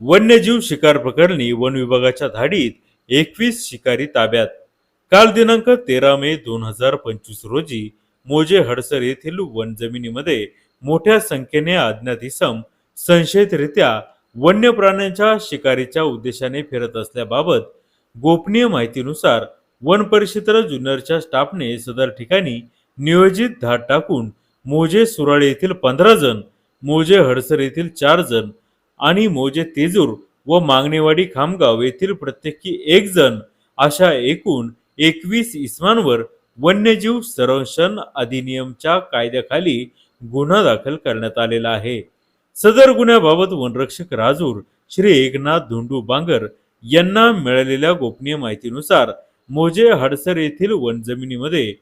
वन्यजीव शिकार प्रकरणी वन विभागाच्या धाडीत एकवीस शिकारी ताब्यात. काल दिनांक तेरा मे दोन हजार पंचवीस रोजी मोजे हडसर येथील वन जमिनीमध्ये मोठ्या संख्येने अज्ञात इसम संशयितरित्या वन्य प्राण्यांच्या शिकारीच्या उद्देशाने फिरत असल्याबाबत गोपनीय माहितीनुसार वन परिक्षेत्र जुन्नरच्या स्टाफने सदर ठिकाणी नियोजित धाड टाकून मोजे सुराळे येथील पंधरा जण मोजे हडसर येथील चार जण आणि मोजे तेजूर व मागणेवाडी खामगाव येथील प्रत्येकी एक जण अशा एकूण एकवीस इसमांवर वन्यजीव संरक्षण अधिनियमच्या कायद्याखाली गुन्हा दाखल करण्यात आलेला आहे. सदर गुन्ह्याबाबत वनरक्षक राजूर श्री एकनाथ धोंडू बांगर यांना मिळालेल्या गोपनीय माहितीनुसार मोजे हडसर येथील वन जमिनीमध्ये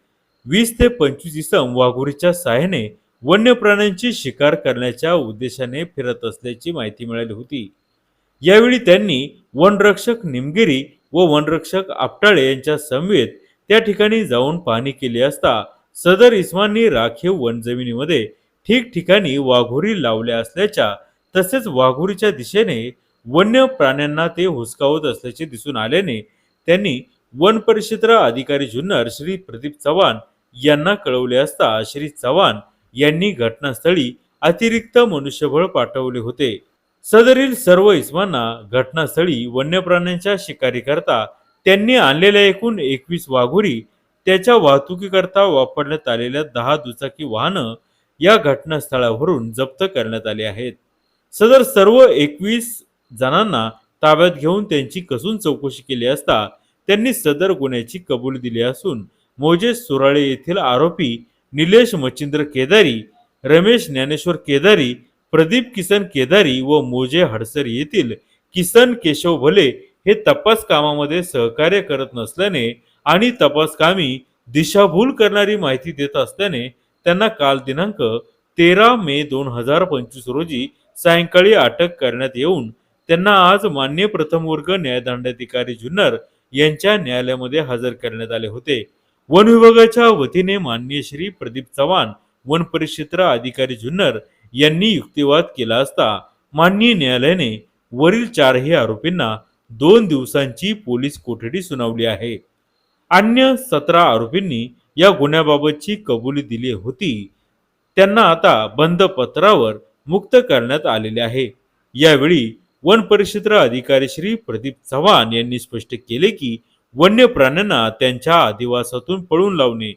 वीस ते पंचवीस इसम वाघुरीच्या सहाय्याने वन्य प्राण्यांची शिकार करण्याच्या उद्देशाने फिरत असल्याची माहिती मिळाली होती. यावेळी त्यांनी वनरक्षक निमगिरी व वनरक्षक आपटाळे यांच्या समवेत त्या ठिकाणी जाऊन पाहणी केली असता सदर इस्मांनी राखीव वन जमिनीमध्ये ठिकठिकाणी वाघोरी लावल्या असल्याच्या तसेच वाघोरीच्या दिशेने वन्य प्राण्यांना ते हुसकावत असल्याचे दिसून आल्याने त्यांनी वन परिक्षेत्र अधिकारी जुन्नर श्री प्रदीप चव्हाण यांना कळवले असता श्री चव्हाण यांनी घटनास्थळी अतिरिक्त मनुष्यबळ पाठवले होते. सदरील सर्व इसमांना घटनास्थळी वन्य प्राण्यांच्या शिकारीकरता त्यांनी आणलेल्या एकूण एकवीस वाघुरी त्याच्या वाहतुकीकरता वापरण्यात आलेल्या दहा दुचाकी वाहनं या घटनास्थळावरून जप्त करण्यात आली आहेत. सदर सर्व एकवीस जणांना ताब्यात घेऊन त्यांची कसून चौकशी केली असता त्यांनी सदर गुन्ह्याची कबुली दिली असून मोजे सुराळे येथील आरोपी निलेश मच्छिंद्र केदारी रमेश ज्ञानेश्वर केदारी प्रदीप किसन केदारी व मोजे हडसर येथील किसन केशव भले हे तपास कामामध्ये सहकार्य करत नसल्याने आणि तपास कामी दिशाभूल करणारी माहिती देत असल्याने त्यांना काल दिनांक तेरा मे दोन हजार पंचवीस रोजी सायंकाळी अटक करण्यात येऊन त्यांना आज मान्य प्रथम वर्ग न्यायदंडाधिकारी जुन्नर यांच्या न्यायालयामध्ये हजर करण्यात आले होते. वन विभागाच्या वतीने माननीय श्री प्रदीप चव्हाण वन परिक्षेत्र अधिकारी जुन्नर यांनी युक्तिवाद केला असता माननीय न्यायालयाने वरील चारही आरोपींना दोन दिवसांची पोलीस कोठडी सुनावली आहे. अन्य सतरा आरोपींनी या गुन्ह्याबाबतची कबुली दिली होती. त्यांना आता बंद पत्रावर मुक्त करण्यात आलेले आहे. यावेळी वन परिक्षेत्र अधिकारी श्री प्रदीप चव्हाण यांनी स्पष्ट केले की वन्य प्राण्यांना त्यांच्या अधिवासातून पळून लावणे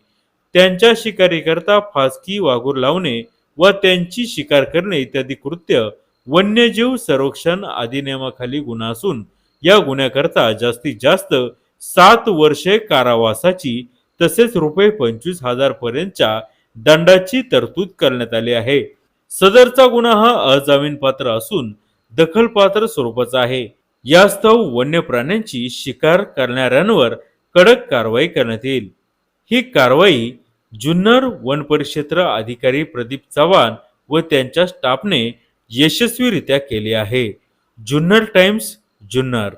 त्यांच्या शिकारीकरता फासकी वाघूर लावणे व त्यांची शिकार करणे इत्यादी कृत्य वन्यजीव संरक्षण अधिनियमाखाली गुन्हा असून या गुन्ह्याकरता जास्तीत जास्त सात वर्षे कारावासाची तसेच रुपये पंचवीस हजार पर्यंतच्या दंडाची तरतूद करण्यात आली आहे. सदरचा गुन्हा हा अजामीनपात्र असून दखलपात्र स्वरूपाचा आहे. यास्तव वन्य प्राण्यांची शिकार करणाऱ्यांवर कडक कारवाई करण्यात येईल. ही कारवाई जुन्नर वन परिक्षेत्र अधिकारी प्रदीप चव्हाण व त्यांच्या स्टाफने यशस्वीरित्या केली आहे. जुन्नर टाइम्स जुन्नर.